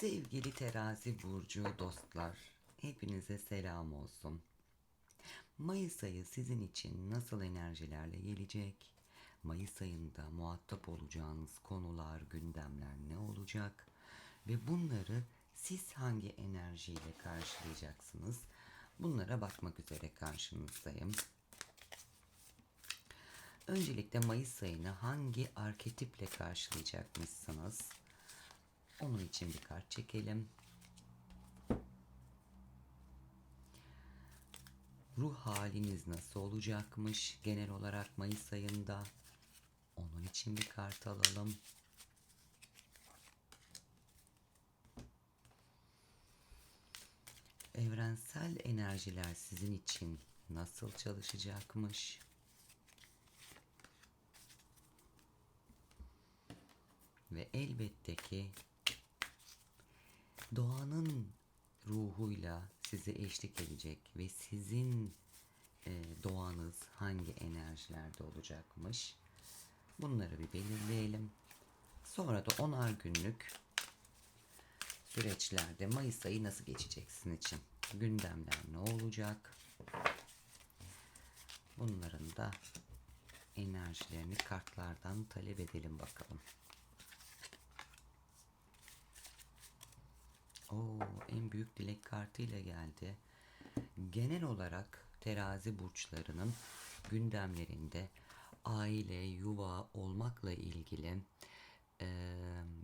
Sevgili terazi burcu dostlar, hepinize selam olsun. Mayıs ayı sizin için nasıl enerjilerle gelecek? Mayıs ayında muhatap olacağınız konular, gündemler ne olacak? Ve bunları siz hangi enerjiyle karşılayacaksınız? Bunlara bakmak üzere karşınızdayım. Öncelikle Mayıs ayını hangi arketiple karşılayacakmışsınız? Onun için bir kart çekelim. Ruh haliniz nasıl olacakmış genel olarak Mayıs ayında? Onun için bir kart alalım. Evrensel enerjiler sizin için nasıl çalışacakmış? Ve elbette ki doğanın ruhuyla size eşlik edecek ve sizin e, doğanız hangi enerjilerde olacakmış. Bunları bir belirleyelim. Sonra da onar günlük süreçlerde Mayıs ayı nasıl geçecek sizin için? Gündemler ne olacak? Bunların da enerjilerini kartlardan talep edelim bakalım. Oo, en büyük dilek kartıyla geldi. Genel olarak terazi burçlarının gündemlerinde aile, yuva olmakla ilgili e,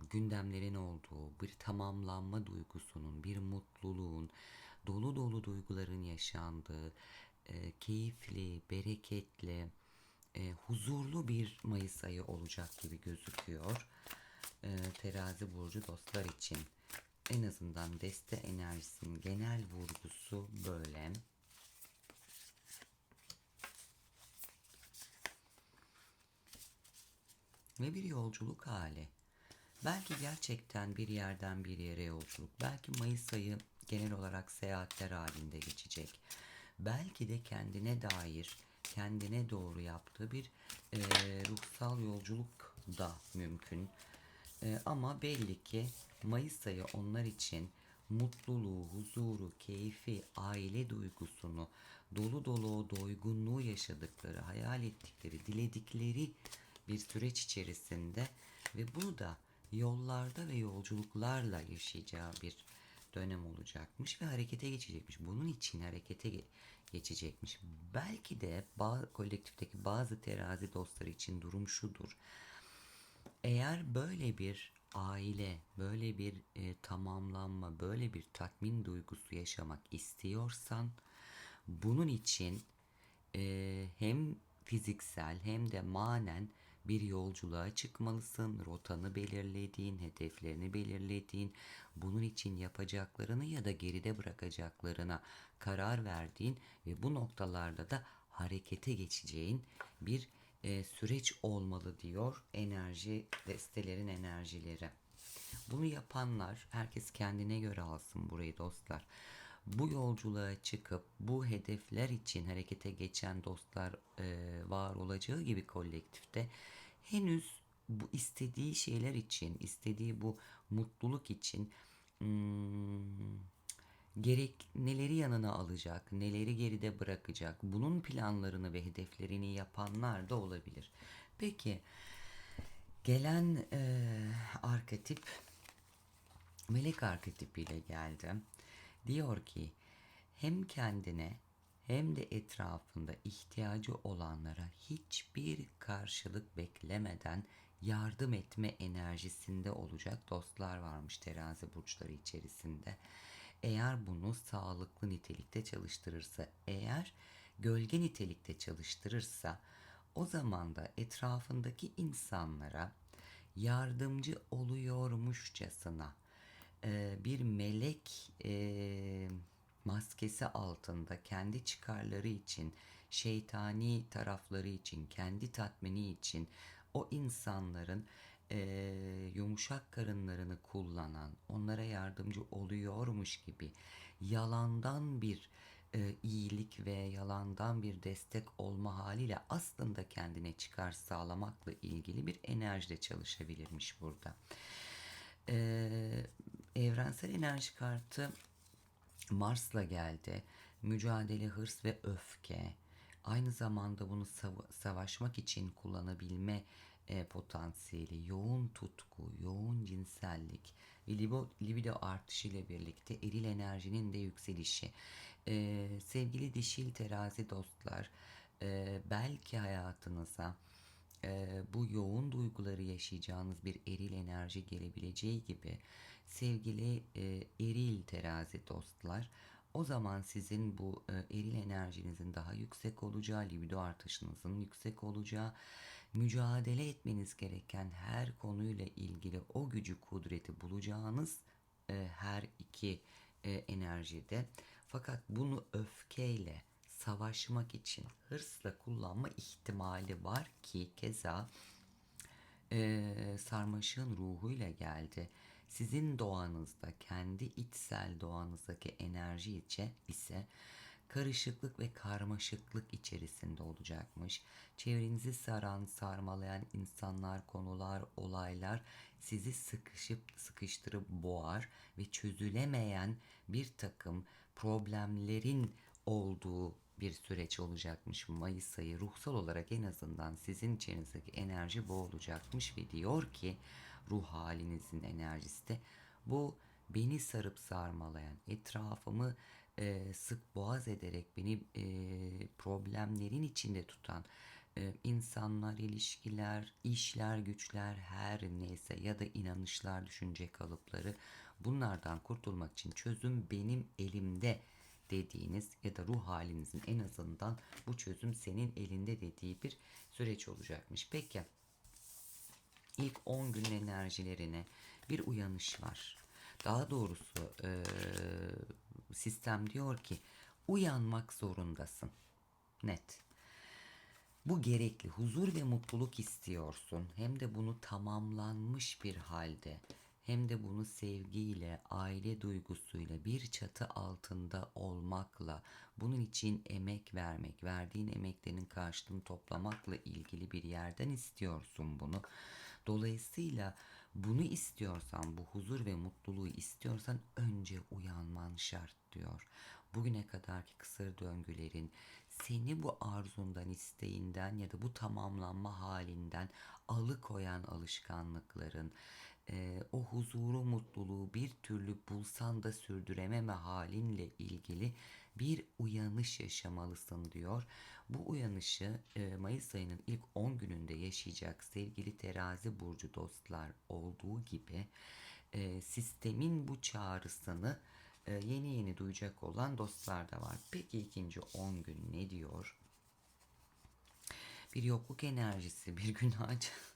gündemlerin olduğu, bir tamamlanma duygusunun, bir mutluluğun, dolu dolu duyguların yaşandığı, e, keyifli, bereketli, e, huzurlu bir Mayıs ayı olacak gibi gözüküyor. E, terazi burcu dostlar için en azından deste enerjisinin genel vurgusu böyle. Ve bir yolculuk hali. Belki gerçekten bir yerden bir yere yolculuk. Belki Mayıs ayı genel olarak seyahatler halinde geçecek. Belki de kendine dair, kendine doğru yaptığı bir e, ruhsal yolculuk da mümkün. E, ama belli ki Mayıs ayı onlar için mutluluğu, huzuru, keyfi, aile duygusunu, dolu dolu doygunluğu yaşadıkları, hayal ettikleri, diledikleri bir süreç içerisinde ve bunu da yollarda ve yolculuklarla yaşayacağı bir dönem olacakmış ve harekete geçecekmiş. Bunun için harekete ge- geçecekmiş. Belki de bazı, kolektifteki bazı terazi dostları için durum şudur. Eğer böyle bir aile, böyle bir e, tamamlanma, böyle bir tatmin duygusu yaşamak istiyorsan bunun için e, hem fiziksel hem de manen bir yolculuğa çıkmalısın. Rotanı belirlediğin, hedeflerini belirlediğin, bunun için yapacaklarını ya da geride bırakacaklarına karar verdiğin ve bu noktalarda da harekete geçeceğin bir e, süreç olmalı diyor enerji destelerin enerjileri. Bunu yapanlar herkes kendine göre alsın burayı dostlar. Bu yolculuğa çıkıp bu hedefler için harekete geçen dostlar e, var olacağı gibi kolektifte henüz bu istediği şeyler için, istediği bu mutluluk için hmm, gerek neleri yanına alacak, neleri geride bırakacak, bunun planlarını ve hedeflerini yapanlar da olabilir. Peki gelen e, arketip melek arketipiyle geldi. Diyor ki hem kendine hem de etrafında ihtiyacı olanlara hiçbir karşılık beklemeden yardım etme enerjisinde olacak dostlar varmış terazi burçları içerisinde. Eğer bunu sağlıklı nitelikte çalıştırırsa, eğer gölge nitelikte çalıştırırsa o zaman da etrafındaki insanlara yardımcı oluyormuşçasına e, bir melek e, maskesi altında kendi çıkarları için, şeytani tarafları için, kendi tatmini için o insanların e, yumuşak karınlarını kullanan, onlara yardımcı oluyormuş gibi yalandan bir e, iyilik ve yalandan bir destek olma haliyle aslında kendine çıkar sağlamakla ilgili bir enerjide çalışabilirmiş burada. Ee, evrensel enerji kartı Mars'la geldi. Mücadele, hırs ve öfke. Aynı zamanda bunu sava- savaşmak için kullanabilme e, potansiyeli, yoğun tutku, yoğun cinsellik ve libido, libido artışı ile birlikte eril enerjinin de yükselişi. Ee, sevgili dişil terazi dostlar, e, belki hayatınıza e, bu yoğun duyguları yaşayacağınız bir eril enerji gelebileceği gibi sevgili e, eril terazi dostlar o zaman sizin bu e, eril enerjinizin daha yüksek olacağı, libido artışınızın yüksek olacağı, mücadele etmeniz gereken her konuyla ilgili o gücü, kudreti bulacağınız e, her iki e, enerjide. Fakat bunu öfkeyle, savaşmak için hırsla kullanma ihtimali var ki keza e, sarmaşığın ruhuyla geldi. Sizin doğanızda, kendi içsel doğanızdaki enerji içe ise karışıklık ve karmaşıklık içerisinde olacakmış. Çevrenizi saran, sarmalayan insanlar, konular, olaylar sizi sıkışıp sıkıştırıp boğar ve çözülemeyen bir takım problemlerin olduğu bir süreç olacakmış Mayıs ayı ruhsal olarak en azından sizin içerinizdeki enerji bu olacakmış ve diyor ki ruh halinizin enerjisi de bu beni sarıp sarmalayan etrafımı e, sık boğaz ederek beni e, problemlerin içinde tutan e, insanlar, ilişkiler, işler, güçler her neyse ya da inanışlar, düşünce kalıpları bunlardan kurtulmak için çözüm benim elimde dediğiniz ya da ruh halinizin en azından bu çözüm senin elinde dediği bir süreç olacakmış. Peki ilk 10 gün enerjilerine bir uyanış var. Daha doğrusu eee, sistem diyor ki uyanmak zorundasın. Net. Bu gerekli. Huzur ve mutluluk istiyorsun. Hem de bunu tamamlanmış bir halde. Hem de bunu sevgiyle, aile duygusuyla, bir çatı altında olmakla, bunun için emek vermek, verdiğin emeklerin karşılığını toplamakla ilgili bir yerden istiyorsun bunu. Dolayısıyla bunu istiyorsan, bu huzur ve mutluluğu istiyorsan önce uyanman şart diyor. Bugüne kadarki kısır döngülerin seni bu arzundan, isteğinden ya da bu tamamlanma halinden alıkoyan alışkanlıkların, e, o huzuru, mutluluğu bir türlü bulsan da sürdürememe halinle ilgili bir uyanış yaşamalısın diyor. Bu uyanışı e, Mayıs ayının ilk 10 gününde yaşayacak sevgili terazi burcu dostlar olduğu gibi e, sistemin bu çağrısını e, yeni yeni duyacak olan dostlar da var. Peki ikinci 10 gün ne diyor? Bir yokluk enerjisi, bir günah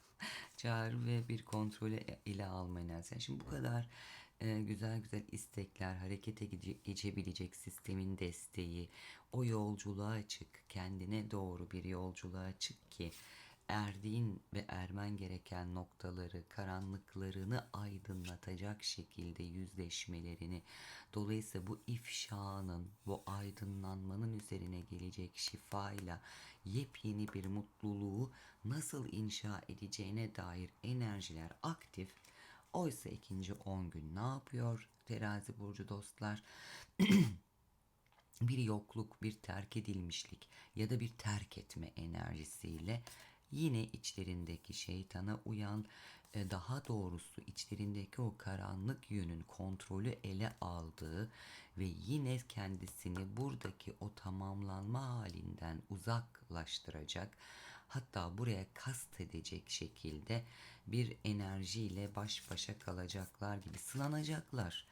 çağrı ve bir kontrolü ele alma enerjisi. Şimdi bu kadar e, güzel güzel istekler, harekete geçebilecek sistemin desteği, o yolculuğa çık, kendine doğru bir yolculuğa çık ki erdiğin ve ermen gereken noktaları, karanlıklarını aydınlatacak şekilde yüzleşmelerini, dolayısıyla bu ifşanın, bu aydınlanmanın üzerine gelecek şifayla yepyeni bir mutluluğu nasıl inşa edeceğine dair enerjiler aktif. Oysa ikinci 10 gün ne yapıyor terazi burcu dostlar? bir yokluk, bir terk edilmişlik ya da bir terk etme enerjisiyle yine içlerindeki şeytana uyan, e, daha doğrusu içlerindeki o karanlık yönün kontrolü ele aldığı ve yine kendisini buradaki o tamamlanma halinden uzaklaştıracak, hatta buraya kast edecek şekilde bir enerjiyle baş başa kalacaklar gibi sınanacaklar.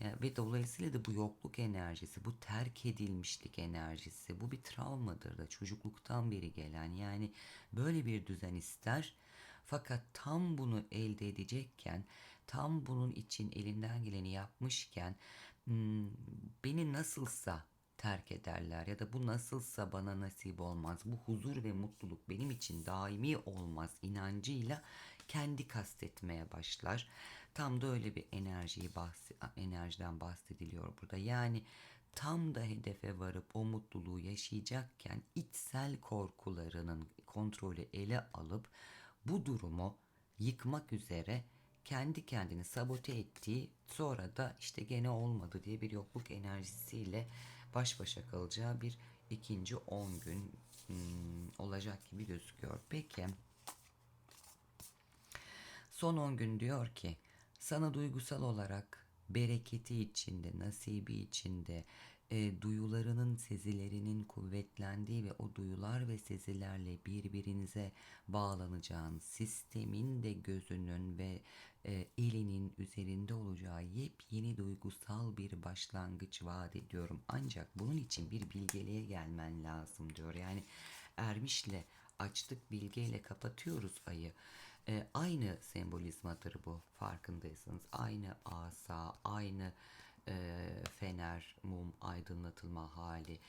Yani ve dolayısıyla da bu yokluk enerjisi, bu terk edilmişlik enerjisi, bu bir travmadır da çocukluktan beri gelen. Yani böyle bir düzen ister. Fakat tam bunu elde edecekken, tam bunun için elinden geleni yapmışken hmm, beni nasılsa terk ederler ya da bu nasılsa bana nasip olmaz. Bu huzur ve mutluluk benim için daimi olmaz inancıyla kendi kastetmeye başlar. Tam da öyle bir enerjiyi bahs enerjiden bahsediliyor burada. Yani tam da hedefe varıp o mutluluğu yaşayacakken içsel korkularının kontrolü ele alıp bu durumu yıkmak üzere kendi kendini sabote ettiği sonra da işte gene olmadı diye bir yokluk enerjisiyle baş başa kalacağı bir ikinci 10 gün hmm, olacak gibi gözüküyor. Peki son 10 gün diyor ki sana duygusal olarak bereketi içinde, nasibi içinde, e, duyularının, sezilerinin kuvvetlendiği ve o duyular ve sezilerle birbirinize bağlanacağın sistemin de gözünün ve e, elinin üzerinde olacağı yepyeni duygusal bir başlangıç vaat ediyorum. Ancak bunun için bir bilgeliğe gelmen lazım diyor. Yani ermişle açtık bilgeyle kapatıyoruz ayı. E, aynı sembolizmadır bu farkındaysanız. Aynı asa, aynı e, fener, mum, aydınlatılma hali,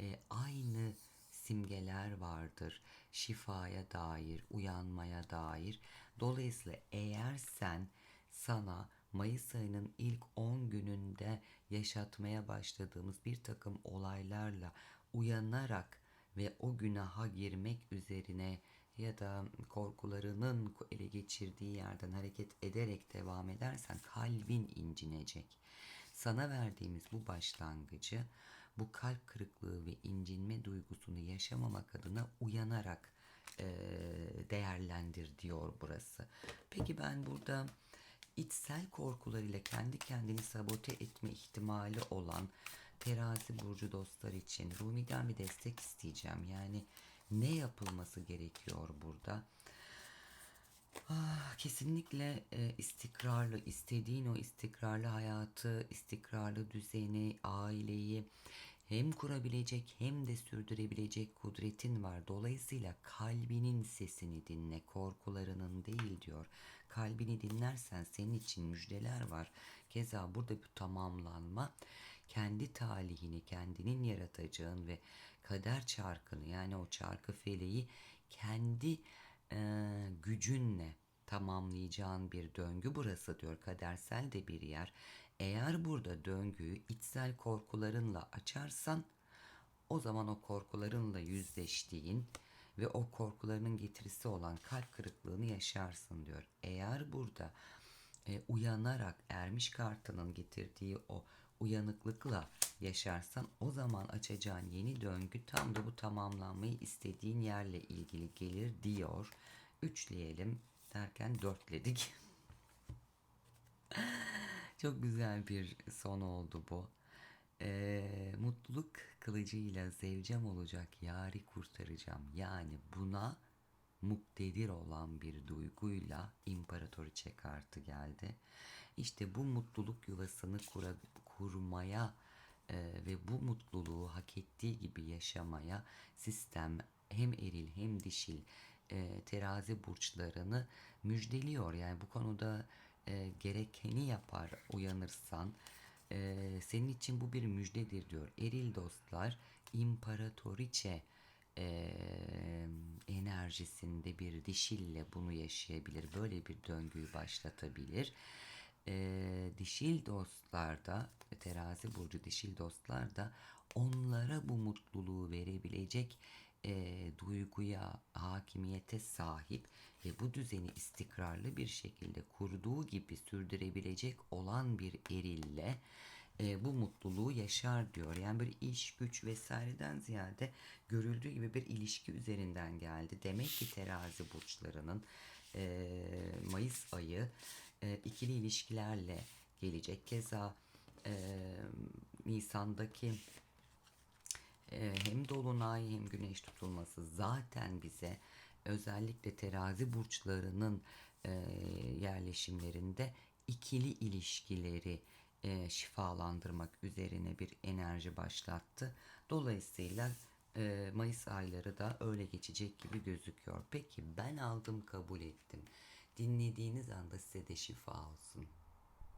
e, aynı simgeler vardır. Şifaya dair, uyanmaya dair. Dolayısıyla eğer sen sana Mayıs ayının ilk 10 gününde yaşatmaya başladığımız bir takım olaylarla uyanarak ve o günaha girmek üzerine ya da korkularının ele geçirdiği yerden hareket ederek devam edersen kalbin incinecek. Sana verdiğimiz bu başlangıcı bu kalp kırıklığı ve incinme duygusunu yaşamamak adına uyanarak e, değerlendir diyor burası. Peki ben burada içsel korkularıyla kendi kendini sabote etme ihtimali olan terazi burcu dostlar için Rumi'den bir destek isteyeceğim. Yani ne yapılması gerekiyor burada? Ah, kesinlikle e, istikrarlı, istediğin o istikrarlı hayatı, istikrarlı düzeni, aileyi hem kurabilecek hem de sürdürebilecek kudretin var. Dolayısıyla kalbinin sesini dinle, korkularının değil diyor. Kalbini dinlersen senin için müjdeler var. Keza burada bir tamamlanma kendi talihini kendinin yaratacağın ve kader çarkını yani o çarkı feleği kendi e, gücünle tamamlayacağın bir döngü burası diyor kadersel de bir yer. Eğer burada döngüyü içsel korkularınla açarsan o zaman o korkularınla yüzleştiğin ve o korkularının getirisi olan kalp kırıklığını yaşarsın diyor. Eğer burada e, uyanarak ermiş kartının getirdiği o uyanıklıkla yaşarsan o zaman açacağın yeni döngü tam da bu tamamlanmayı istediğin yerle ilgili gelir diyor. Üçleyelim derken dörtledik. Çok güzel bir son oldu bu. Ee, mutluluk kılıcıyla zevcem olacak yari kurtaracağım. Yani buna muktedir olan bir duyguyla imparatoriçe kartı geldi. İşte bu mutluluk yuvasını kura, kurmaya e, ve bu mutluluğu hak ettiği gibi yaşamaya sistem hem eril hem dişil e, terazi burçlarını müjdeliyor. Yani bu konuda e, gerekeni yapar uyanırsan e, senin için bu bir müjdedir diyor. Eril dostlar imparatoriçe e, enerjisinde bir dişille bunu yaşayabilir. Böyle bir döngüyü başlatabilir. E, dişil dostlar da terazi burcu dişil dostlar da onlara bu mutluluğu verebilecek e, duyguya, hakimiyete sahip ve bu düzeni istikrarlı bir şekilde kurduğu gibi sürdürebilecek olan bir erille e, bu mutluluğu yaşar diyor. Yani bir iş, güç vesaireden ziyade görüldüğü gibi bir ilişki üzerinden geldi. Demek ki terazi burçlarının e, Mayıs ayı e, ikili ilişkilerle gelecek. Keza e, Nisan'daki e, hem dolunay hem güneş tutulması zaten bize özellikle terazi burçlarının e, yerleşimlerinde ikili ilişkileri e, şifalandırmak üzerine bir enerji başlattı. Dolayısıyla e, Mayıs ayları da öyle geçecek gibi gözüküyor. Peki ben aldım kabul ettim. Dinlediğiniz anda size de şifa olsun.